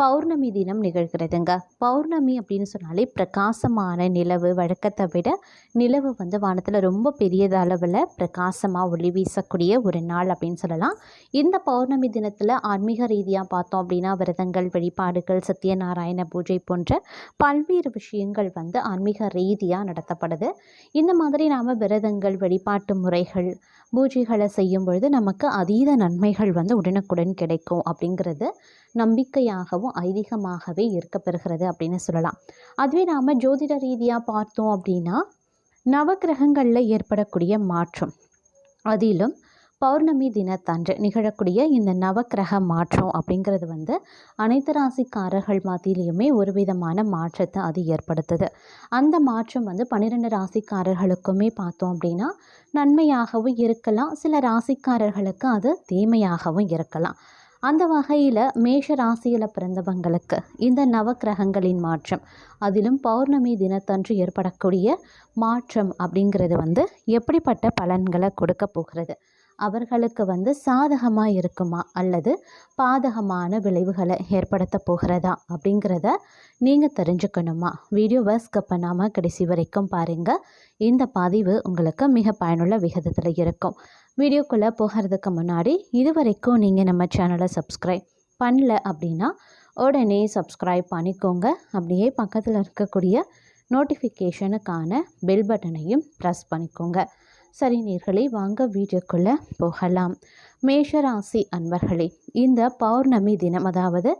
பௌர்ணமி தினம் நிகழ்கிறதுங்க. பௌர்ணமி அப்படின்னு சொன்னாலே பிரகாசமான நிலவு வழக்கத்தை விட நிலவு வந்து வானத்தில் ரொம்ப பெரிய அளவில் பிரகாசமாக ஒளி வீசக்கூடிய ஒரு நாள் அப்படின்னு சொல்லலாம். இந்த பௌர்ணமி தினத்தில் ஆன்மீக ரீதியாக பார்த்தோம் அப்படின்னா விரதங்கள் வழிபாடுகள் சத்யநாராயண பூஜை போன்ற பல்வேறு விஷயங்கள் வந்து ஆன்மீக ரீதியாக நடத்தப்படுது. இந்த மாதிரி நாம் விரதங்கள் வழிபாட்டு முறைகள் பூஜைகளை செய்யும் பொழுது நமக்கு அதீத நன்மைகள் வந்து உடனுக்குடன் கிடைக்கும் அப்படிங்கிறது நம்பிக்கையாகவும் ஐதீகமாகவே இருக்கப்பெறுகிறது அப்படின்னு சொல்லலாம். அதுவே நாம் ஜோதிட ரீதியாக பார்த்தோம் அப்படின்னா நவக்கிரகங்களில் ஏற்படக்கூடிய மாற்றம். அதிலும் பௌர்ணமி தினத்தன்று நிகழக்கூடிய இந்த நவக்கிரக மாற்றம் அப்படிங்கிறது வந்து அனைத்து ராசிக்காரர்கள் மத்தியிலையுமே ஒரு விதமான மாற்றத்தை அது ஏற்படுத்துது. அந்த மாற்றம் வந்து பன்னிரெண்டு ராசிக்காரர்களுக்குமே பார்த்தோம் அப்படின்னா நன்மையாகவும் இருக்கலாம். சில ராசிக்காரர்களுக்கு அது தீமையாகவும் இருக்கலாம். அந்த வகையில் மேஷ ராசியில் பிறந்தவங்களுக்கு இந்த நவக்கிரகங்களின் மாற்றம் அதிலும் பௌர்ணமி தினத்தன்று ஏற்படக்கூடிய மாற்றம் அப்படிங்கிறது வந்து எப்படிப்பட்ட பலன்களை கொடுக்க போகிறது? அவர்களுக்கு வந்து சாதகமாக இருக்குமா? அல்லது பாதகமான விளைவுகளை ஏற்படுத்த போகிறதா? அப்படிங்கிறத நீங்கள் தெரிஞ்சுக்கணுமா? வீடியோவை ஸ்கிப் பண்ணாமல் கடைசி வரைக்கும் பாருங்கள் இந்த பதிவு உங்களுக்கு மிக பயனுள்ள விகிதத்தில் இருக்கும். வீடியோக்குள்ளே போகிறதுக்கு முன்னாடி இது வரைக்கும் நீங்கள் நம்ம சேனலை சப்ஸ்கிரைப் பண்ணல அப்படின்னா உடனே சப்ஸ்கிரைப் பண்ணிக்கோங்க. அப்படியே பக்கத்தில் இருக்கக்கூடிய நோட்டிஃபிகேஷனுக்கான பெல் பட்டனையும் ப்ரெஸ் பண்ணிக்கோங்க. சரிநீர்களை வாங்க வீடியோக்குள்ளே போகலாம். மேஷராசி அன்பர்களே இந்த பௌர்ணமி தினம் அதாவது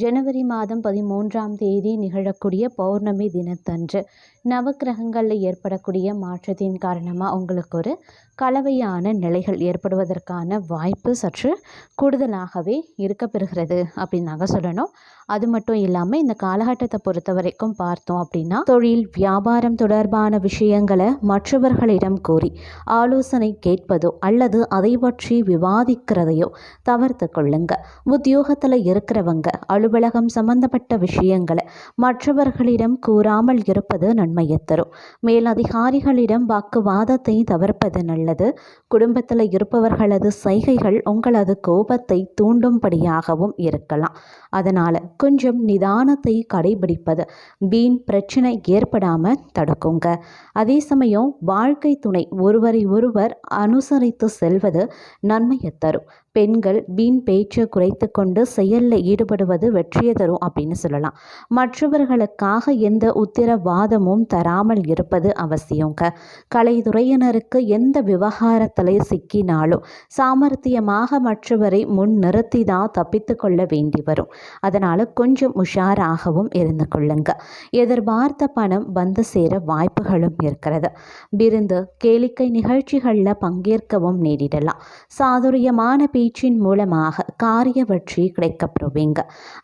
ஜனவரி மாதம் பதிமூன்றாம் தேதி நிகழக்கூடிய பௌர்ணமி தினத்தன்று நவக்கிரகங்களில் ஏற்படக்கூடிய மாற்றத்தின் காரணமாக உங்களுக்கு ஒரு கலவையான நிலைகள் ஏற்படுவதற்கான வாய்ப்பு சற்று கூடுதலாகவே இருக்கப்பெறுகிறது அப்படின்னாங்க சொல்லணும். அது மட்டும் இல்லாமல் இந்த காலகட்டத்தை பொறுத்த வரைக்கும் பார்த்தோம் அப்படின்னா தொழில் வியாபாரம் தொடர்பான விஷயங்களை மற்றவர்களிடம் கூறி ஆலோசனை கேட்பதோ அல்லது அதை பற்றி விவாதிக்கிறதையோ தவிர்த்து கொள்ளுங்க. உத்தியோகத்தில் இருக்கிறவங்க அலுவலகம் சம்பந்தப்பட்ட விஷயங்களை மற்றவர்களிடம் கூறாமல் இருப்பது நன்மையை தரும் மேலதிகாரிகளிடம் வாக்குவாதத்தை தவிர்ப்பது நல்லது. குடும்பத்தில் இருப்பவர்களது சைகைகள் உங்களது கோபத்தை தூண்டும்படியாகவும் இருக்கலாம். அதனால் கொஞ்சம் நிதானத்தை கடைபிடிப்பது வீண் பிரச்சனை ஏற்படாமல் தடுக்குங்க. அதே சமயம் வாழ்க்கை துணை ஒருவரை ஒருவர் அனுசரித்து செல்வது நன்மையை தரும் பெண்கள் வீண் பேச்சை குறைத்து கொண்டு செயலில் ஈடுபடுவது வெற்றியை தரும் அப்படின்னு சொல்லலாம். மற்றவர்களுக்காக எந்த உத்திரவாதமும் தராமல் இருப்பது அவசியங்க கலைத்துறையினருக்கு எந்த விவகாரத்தில் சிக்கினாலும் சாமர்த்தியமாக மற்றவரை முன் நிறுத்தி தான் தப்பித்து கொள்ள வேண்டி வரும். அதனால் கொஞ்சம் உஷாராகவும் இருந்து கொள்ளுங்க. எதிர்பார்த்த பணம் வந்து சேர வாய்ப்புகளும் இருக்கிறது. விருந்து கேளிக்கை நிகழ்ச்சிகளில் பங்கேற்கவும் நேரிடலாம். சாதுரியமான பேச்சின் மூலமாக காரிய வெற்றி கிடைக்கப்பெறுவீங்க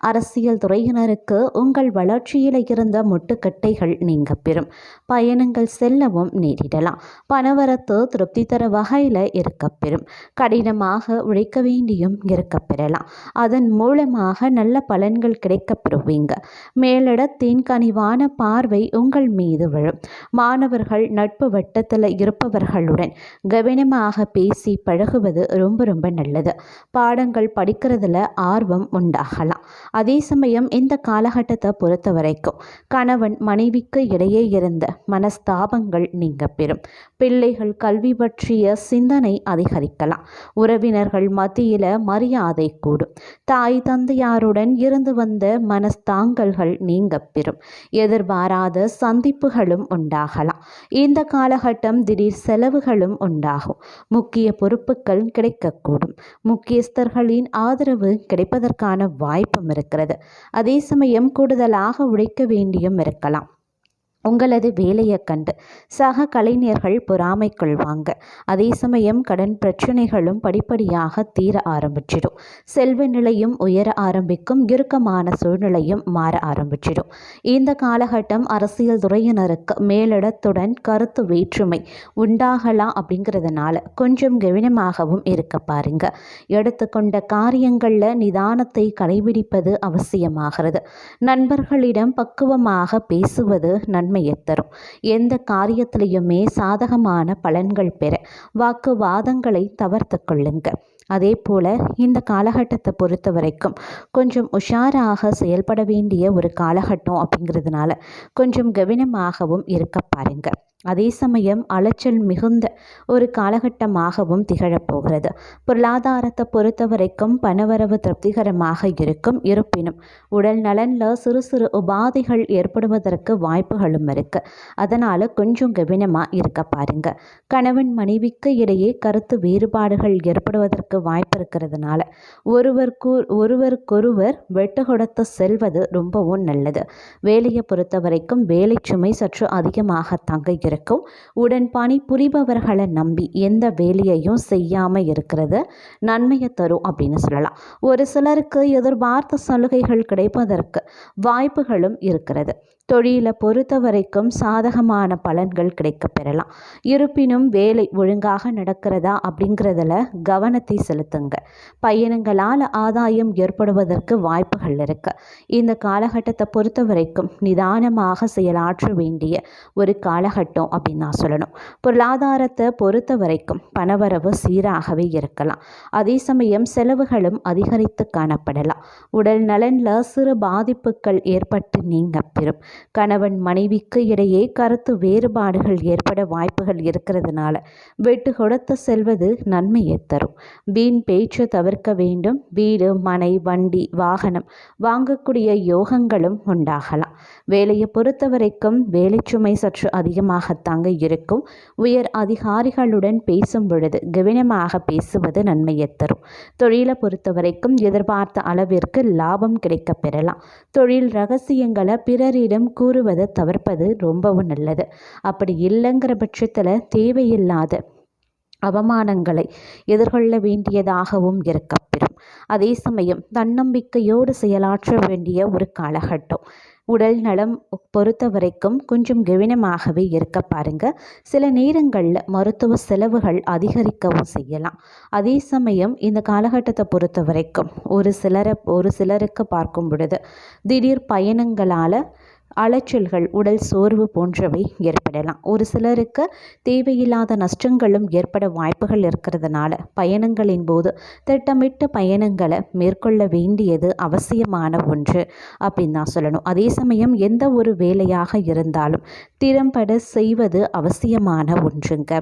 அரசியல் துறையினருக்கு உங்கள் வளர்ச்சியில் இருந்த முட்டுக்கட்டைகள் நீங்க பெறும் பயணங்கள் செல்லவும் நேரிடலாம். பணவரத்து திருப்தி தர வகையில் இருக்கப்பெறும். கடினமாக உழைக்க வேண்டியும் இருக்கப்பெறலாம். அதன் மூலமாக நல்ல பலன்கள் கிடைக்கப்பெறுவீங்க. மேலிடத்தின் கனிவான பார்வை உங்கள் மீது விழும். மாணவர்கள் நட்பு வட்டத்தில் இருப்பவர்களுடன் கவனமாக பேசி பழகுவது ரொம்ப ரொம்ப நல்லது. பாடங்கள் படிக்கிறதுல ஆர்வம் உண்டாகலாம். அதே சமயம் இந்த காலகட்டத்தை பொறுத்த வரைக்கும் கணவன் மனைவிக்கு இடையே இருந்த மனஸ்தாபங்கள் நீங்க பெறும் பிள்ளைகள் கல்வி பற்றிய சிந்தனை அதிகரிக்கலாம். உறவினர்கள் மத்தியில் மரியாதை கூடும். தாய் தந்தையாருடன் இருந்து வந்த மனஸ்தாங்கல்கள் நீங்க பெறும் எதிர்பாராத சந்திப்புகளும் உண்டாகலாம். இந்த காலகட்டம் திடீர் செலவுகளும் உண்டாகும். முக்கிய பொறுப்புகள் கிடைக்கக்கூடும். முக்கியஸ்தர்களின் ஆதரவு கிடைப்பதற்கான வாய்ப்பும் இருக்கிறது. அதே சமயம் கூடுதலாக உழைக்க வேண்டியும் இருக்கலாம். உங்களது வேலையை கண்டு சக கலைஞர்கள் பொறாமை கொள்வாங்க அதே சமயம் கடன் பிரச்சனைகளும் படிப்படியாக தீர ஆரம்பிச்சிடும். செல்வ நிலையும் உயர ஆரம்பிக்கும் இறுக்கமான சூழ்நிலையும் மாற ஆரம்பிச்சிடும். இந்த காலகட்டம் அரசியல் துறையினருக்கு மேலிடத்துடன் கருத்து வேற்றுமை உண்டாகலாம் அப்படிங்கிறதுனால கொஞ்சம் கவனமாகவும் இருக்க பாருங்க. எடுத்துக்கொண்ட காரியங்களில் நிதானத்தை கடைபிடிப்பது அவசியமாகிறது. நண்பர்களிடம் பக்குவமாக பேசுவது நன் நன்மையை தரும். எந்த காரியத்திலையுமே சாதகமான பலன்கள் பெற வாக்குவாதங்களை தவிர்த்து கொள்ளுங்க அதே போல் இந்த காலகட்டத்தை பொறுத்த வரைக்கும் கொஞ்சம் உஷாராக செயல்பட வேண்டிய ஒரு காலகட்டம் அப்படிங்கிறதுனால கொஞ்சம் கவனமாகவும் இருக்க பாருங்கள். அதே சமயம் அலைச்சல் மிகுந்த ஒரு காலகட்டமாகவும் திகழப்போகிறது. பொருளாதாரத்தை பொறுத்த வரைக்கும் பணவரவு திருப்திகரமாக இருக்கும். இருப்பினும் உடல் நலனில் சிறு சிறு உபாதைகள் ஏற்படுவதற்கு வாய்ப்புகளும் இருக்குது அதனால் கொஞ்சம் கவனமாக இருக்க பாருங்க. கணவன் மனைவிக்கு இடையே கருத்து வேறுபாடுகள் ஏற்படுவதற்கு வாய்ப்பு இருக்கிறதுனால ஒருவருக்கு ஒருவருக்கொருவர் வெட்டு கொடுத்து செல்வது ரொம்பவும் நல்லது. வேலையை பொறுத்த வரைக்கும் வேலை சுமை சற்று அதிகமாக தங்க இருக்கும். உடன்பாணி புரிபவர்களை நம்பி எந்த வேலையையும் செய்யாமல் இருக்கிறது நன்மையை தரும் அப்படின்னு சொல்லலாம். ஒரு சிலருக்கு எதிர்பார்த்த சலுகைகள் கிடைப்பதற்கு வாய்ப்புகளும் இருக்கிறது. தொழிலை பொறுத்த வரைக்கும் சாதகமான பலன்கள் கிடைக்க பெறலாம். இருப்பினும் வேலை ஒழுங்காக நடக்கிறதா அப்படிங்கிறதுல கவனத்தை செலுத்துங்க. பயணங்களால் ஆதாயம் ஏற்படுவதற்கு வாய்ப்புகள் இருக்கு. இந்த காலகட்டத்தை பொறுத்த வரைக்கும் நிதானமாக செயலாற்ற வேண்டிய ஒரு காலகட்டம் அப்படின்னு நான் சொல்லணும். பொருளாதாரத்தை பொறுத்த வரைக்கும் பணவரவு சீராகவே இருக்கலாம். அதே சமயம் செலவுகளும் அதிகரித்து காணப்படலாம். உடல் நலனில் சிறு பாதிப்புகள் ஏற்பட்டு நீங்க பெறும். கணவன் மனைவிக்கு இடையே கருத்து வேறுபாடுகள் ஏற்பட வாய்ப்புகள் இருக்கிறதுனால வெட்டு கொடுத்து செல்வது நன்மையை தரும். வீண் பேச்சு தவிர்க்க வேண்டும். வீடு மனை வண்டி வாகனம் வாங்கக்கூடிய யோகங்களும் உண்டாகலாம். வேலையை பொறுத்த வரைக்கும் வேலை சுமை சற்று அதிகமாகத்தாங்க இருக்கும். உயர் அதிகாரிகளுடன் பேசும் பொழுது கவனமாக பேசுவது நன்மையை தரும். தொழிலை பொறுத்த வரைக்கும் எதிர்பார்த்த அளவிற்கு லாபம் கிடைக்க பெறலாம். தொழில் ரகசியங்களை பிறரிடம் கூறுவதை தவிர்ப்பது ரொம்பவும் நல்லது. அப்படி இல்லைங்கிற பட்சத்தில் தேவையில்லாத அவமானங்களை எதிர்கொள்ள வேண்டியதாகவும் இருக்கப்பெறும் அதே சமயம் தன்னம்பிக்கையோடு செயலாற்ற வேண்டிய ஒரு காலகட்டம். உடல் நலம் பொறுத்த வரைக்கும் கொஞ்சம் கவனமாகவே இருக்க பாருங்க. சில நேரங்களில் மருத்துவ செலவுகள் அதிகரிக்கவும் செய்யலாம். அதே சமயம் இந்த காலகட்டத்தை பொறுத்த வரைக்கும் ஒரு சிலரை ஒரு சிலருக்கு பார்க்கும் பொழுது திடீர் பயணங்களால் அலைச்சல்கள் உடல் சோர்வு போன்றவை ஏற்படலாம். ஒரு சிலருக்கு தேவையில்லாத நஷ்டங்களும் ஏற்பட வாய்ப்புகள் இருக்கிறதுனால பயணங்களின் போது திட்டமிட்ட பயணங்களை மேற்கொள்ள வேண்டியது அவசியமான ஒன்று அப்படின்னு தான் சொல்லணும். அதே சமயம் எந்த ஒரு வேலையாக இருந்தாலும் திறம்பட செய்வது அவசியமான ஒன்றுங்க.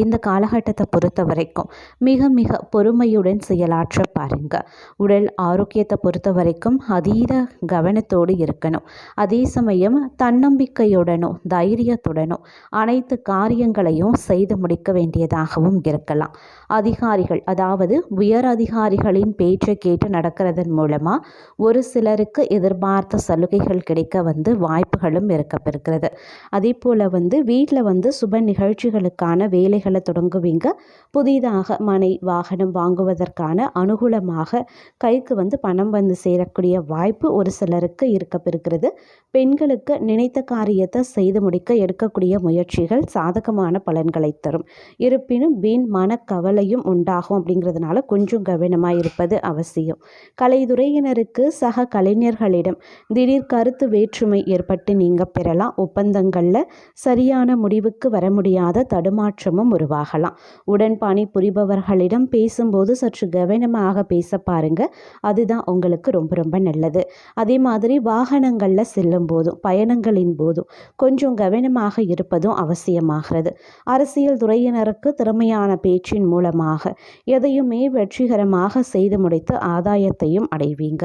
இந்த காலகட்டத்தை பொறுத்த வரைக்கும் மிக மிக பொறுமையுடன் செயலாற்ற பாருங்க. உடல் ஆரோக்கியத்தை பொறுத்த வரைக்கும் அதீத கவனத்தோடு இருக்கணும். அதே சமயம் சமயம் தன்னம்பிக்கையுடனும் தைரியத்துடனும் அனைத்து காரியங்களையும் செய்து முடிக்க வேண்டியதாகவும் இருக்கலாம். அதிகாரிகள் அதாவது உயர் அதிகாரிகளின் பேச்சை கேட்டு நடக்கிறதன் மூலமாக ஒரு சிலருக்கு எதிர்பார்த்த சலுகைகள் கிடைக்க வந்து வாய்ப்புகளும் இருக்கப்பெறுகிறது. அதே போல் வந்து வீட்டில் வந்து சுப நிகழ்ச்சிகளுக்கான வேலைகளை தொடங்குவீங்க. புதிதாக மனை வாகனம் வாங்குவதற்கான அனுகூலமாக கைக்கு வந்து பணம் வந்து சேரக்கூடிய வாய்ப்பு ஒரு சிலருக்கு இருக்கப்பெறுகிறது. பெண்கள் உங்களுக்கு நினைத்த காரியத்தை செய்து முடிக்க எடுக்கக்கூடிய முயற்சிகள் சாதகமான பலன்களை தரும். இருப்பினும் வீண் மனக்கவலையும் உண்டாகும் அப்படிங்கிறதுனால கொஞ்சம் கவனமாக இருப்பது அவசியம். கலைத்துறையினருக்கு சக கலைஞர்களிடம் திடீர் கருத்து வேற்றுமை ஏற்பட்டு நீங்கள் பெறலாம். ஒப்பந்தங்களில் சரியான முடிவுக்கு வர முடியாத தடுமாற்றமும் உருவாகலாம். உடன் பணி புரிபவர்களிடம் பேசும்போது சற்று கவனமாக பேச பாருங்க. அதுதான் உங்களுக்கு ரொம்ப ரொம்ப நல்லது. அதே மாதிரி வாகனங்களில் செல்லும் போதும் பயணங்களின் போதும் கொஞ்சம் கவனமாக இருப்பதும் அவசியமாகிறது. அரசியல் துறையினருக்கு திறமையான பேச்சின் மூலமாக எதையுமே வெற்றிகரமாக செய்து முடித்து ஆதாயத்தையும் அடைவீங்க.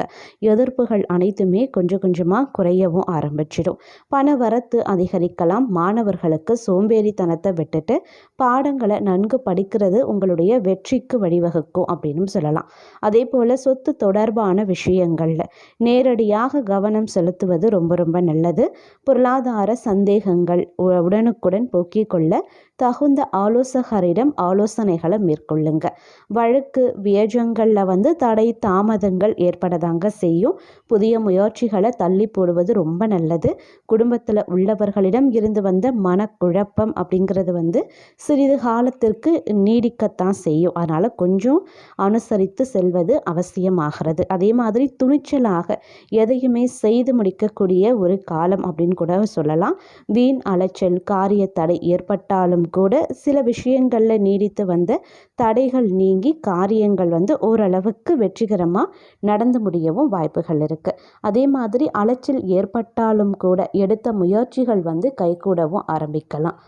எதிர்ப்புகள் அனைத்துமே கொஞ்சம் கொஞ்சமாக குறையவும் ஆரம்பிச்சிடும். பண வரத்து அதிகரிக்கலாம். மாணவர்களுக்கு சோம்பேறித்தனத்தை விட்டுட்டு பாடங்களை நன்கு படிக்கிறது உங்களுடைய வெற்றிக்கு வழிவகுக்கும் அப்படின்னு சொல்லலாம். அதே போல் சொத்து தொடர்பான விஷயங்களில் நேரடியாக கவனம் செலுத்துவது ரொம்ப ரொம்ப நல்லது. நல்லது பொருளாதார சந்தேகங்கள் உடனுக்குடன் போக்கிக் கொள்ள தகுந்த ஆலோசகரிடம் ஆலோசனைகளை மேற்கொள்ளுங்க. வழக்கு வியஜங்களில் வந்து தடை தாமதங்கள் ஏற்படதாங்க செய்யும். புதிய முயற்சிகளை தள்ளி போடுவது ரொம்ப நல்லது. குடும்பத்தில் உள்ளவர்களிடம் இருந்து வந்த மனக்குழப்பம் அப்படிங்கிறது வந்து சிறிது காலத்திற்கு நீடிக்கத்தான் செய்யும். அதனால் கொஞ்சம் அனுசரித்து செல்வது அவசியமாகிறது. அதே மாதிரி துணிச்சலாக எதையுமே செய்து முடிக்கக்கூடிய ஒரு காலம் அப்படின்னு கூட சொல்லலாம். வீண் அலைச்சல் காரிய தடை ஏற்பட்டாலும் கூட சில விஷயங்களில் நீடித்து வந்த தடைகள் நீங்கி காரியங்கள் வந்து ஓரளவுக்கு வெற்றிகரமாக நடந்து முடியவும் வாய்ப்புகள் இருக்குது அதே மாதிரி அலைச்சல் ஏற்பட்டாலும் கூட எடுத்த முயற்சிகள் வந்து கைகூடவும் ஆரம்பிக்கலாம்.